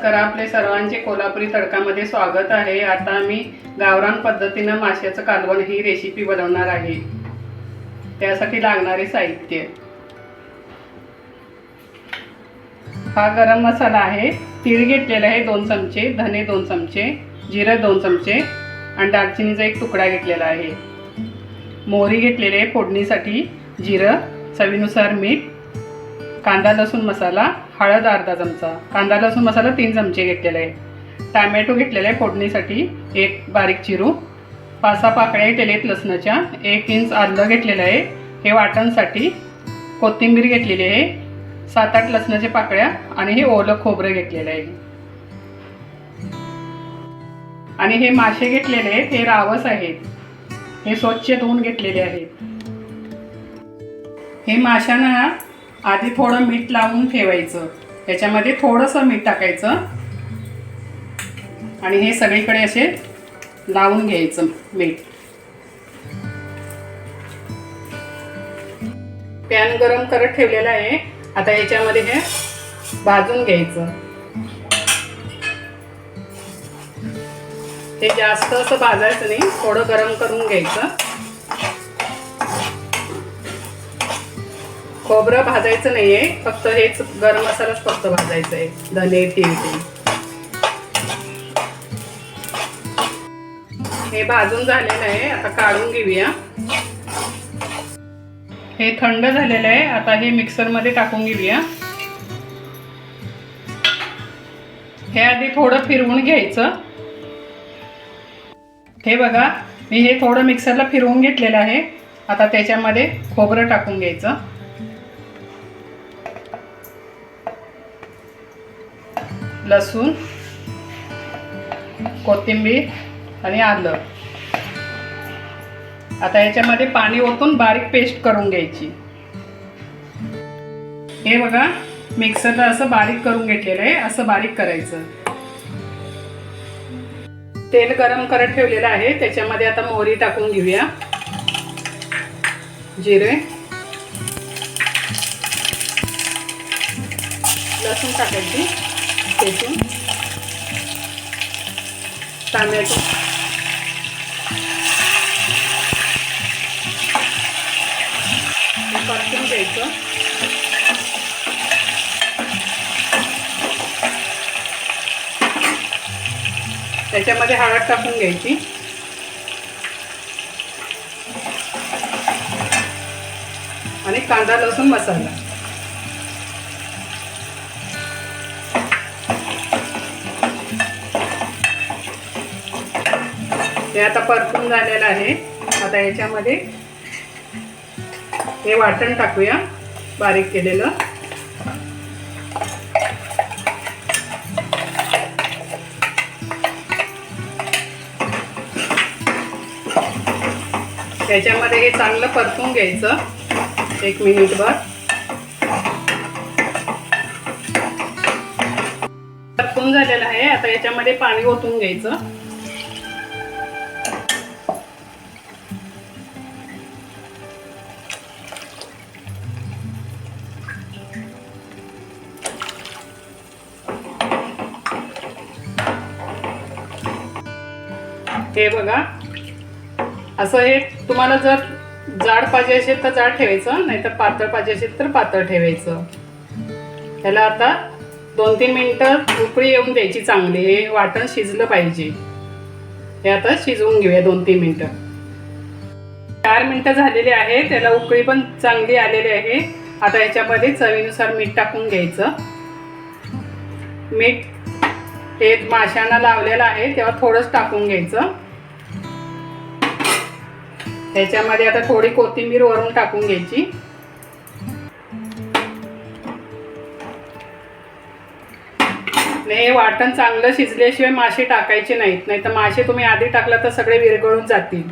नमस्कार आपले सर्वांचे कोल्हापुरी तडकामध्ये स्वागत आहे. आता मी गावरान पद्धतीनं माशाचं कालवण ही रेसिपी बनवणार आहे. त्यासाठी लागणारे साहित्य. हा गरम मसाला आहे. तीळ घेतलेला आहे दोन चमचे धने दोन चमचे जिरं दोन चमचे आणि दालचिनीचा एक तुकडा घेतलेला आहे. मोहरी घेतलेली आहे फोडणीसाठी. जिरं चवीनुसार मीठ कांदा लसूण मसाला हळद अर्धा चमचा. कांदा लसूण मसाला तीन चमचे घेतलेले आहे टॅमॅटो घेतलेला आहे फोडणीसाठी एक बारीक चिरू. पाच सहा पाकळ्या घेतलेल्या लसणाच्या. एक इंच आलं घेतलेलं आहे. हे वाटणसाठी कोथिंबीर घेतलेली आहे. सात आठ लसणाच्या पाकळ्या आणि हे ओलं खोबरं घेतलेलं आहे. आणि हे मासे घेतलेले आहेत. हे रावस आहेत. हे स्वच्छ धुवून घेतलेले आहेत. हे माशांना आधी थोडं मीठ लावून ठेवायचं. त्याच्यामध्ये थोडंसं मीठ टाकायचं. आणि हे सगळीकडे असे लावून घ्यायचं मीठ. पॅन गरम करत ठेवलेला आहे. आता याच्यामध्ये हे भाजून घ्यायचं. हे जास्त असं भाजायचं नाही. थोडं गरम करून घ्यायचं. खोबरं भाजायचं नाहीये. फक्त हेच गरम मसालाच फक्त भाजायचं आहे धने तीळ तीळ हे भाजून झालेलं आहे. आता काढून घेऊया. हे थंड झालेलं आहे. आता हे मिक्सरमध्ये टाकून घेऊया. हे आधी थोडं फिरवून घ्यायचं. हे बघा मी हे थोडं मिक्सरला फिरवून घेतलेलं आहे. आता त्याच्यामध्ये खोबरं टाकून घ्यायचं. लसूण कोथिंबीर आणि आलं. आता याच्यामध्ये पाणी ओतून बारीक पेस्ट करून घ्यायची. हे बघा मिक्सरला असं बारीक करून घेतलेलं आहे असं बारीक करायचं. तेल गरम करत ठेवलेलं आहे त्याच्यामध्ये आता मोहरी टाकून घेऊया. जिरे. लसूण टाकायची. ठेचून टमॅटो. परतून घ्यायचं. त्याच्यामध्ये हळद टाकून घ्यायची. आणि कांदा लसूण मसाला. हे आता परतून झालेलं आहे. आता याच्यामध्ये हे वाटण टाकूया बारीक केलेलं. त्याच्यामध्ये हे चांगलं परतून घ्यायचं एक मिनिटभर. परतून झालेलं आहे आता याच्यामध्ये पाणी ओतून घ्यायचं. हे बघा. असं हे तुम्हाला जर जाड पाहिजे असेल तर जाड ठेवायचं नाही तर पातळ पाहिजे असेल तर पातळ ठेवायचं. ह्याला आता दोन तीन मिनटं उकळी येऊन द्यायची चांगली. हे वाटण शिजलं पाहिजे. हे आता शिजवून घेऊया दोन तीन मिनटं. चार मिनटं झालेली आहे त्याला उकळी पण चांगली आलेली आहे. आता याच्यामध्ये चवीनुसार मीठ टाकून घ्यायचं. मीठ हे माशांना लावलेलं आहे. तेव्हा थोडंच टाकून घ्यायचं. त्याच्यामध्ये आता थोडी कोथिंबीर वरून टाकून घ्यायची. हे वाटण चांगलं शिजल्याशिवाय मासे टाकायचे नाहीत. नाही तर मासे तुम्ही आधी टाकला तर सगळे विरघळून जातील.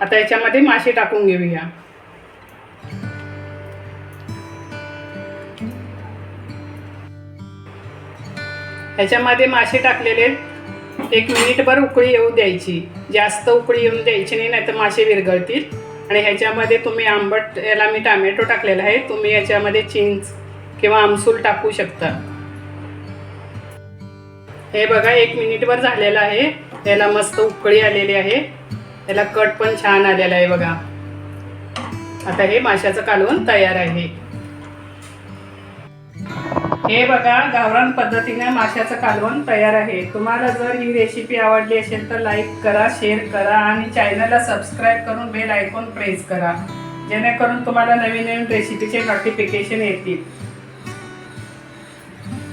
आता याच्यामध्ये मासे टाकून घेऊया. ह्याच्यामध्ये मासे टाकलेले एक मिनिटभर उकळी येऊ द्यायची. जास्त उकळी येऊन द्यायची नाही नाहीतर मासे विरघळतील. आणि ह्याच्यामध्ये तुम्ही आंबट याला मी टामॅटो टाकलेला आहे. तुम्ही याच्यामध्ये चिंच किंवा आमसूल टाकू शकता. हे बघा एक मिनिटभर झालेलं आहे. त्याला मस्त उकळी आलेली आहे. त्याला कट पण छान आलेला आहे बघा. आता हे माशाचं कालवण तयार आहे. हे बघा गावरान पद्धतीने माशाचं कालवण तयार आहे. तुम्हाला जर ही रेसिपी आवडली असेल तर लाईक करा शेअर करा आणि चॅनलला सबस्क्राईब करून बेल आयकॉन प्रेस करा. जेणेकरून तुम्हाला नवीन नवीन रेसिपीचे नोटिफिकेशन येतील.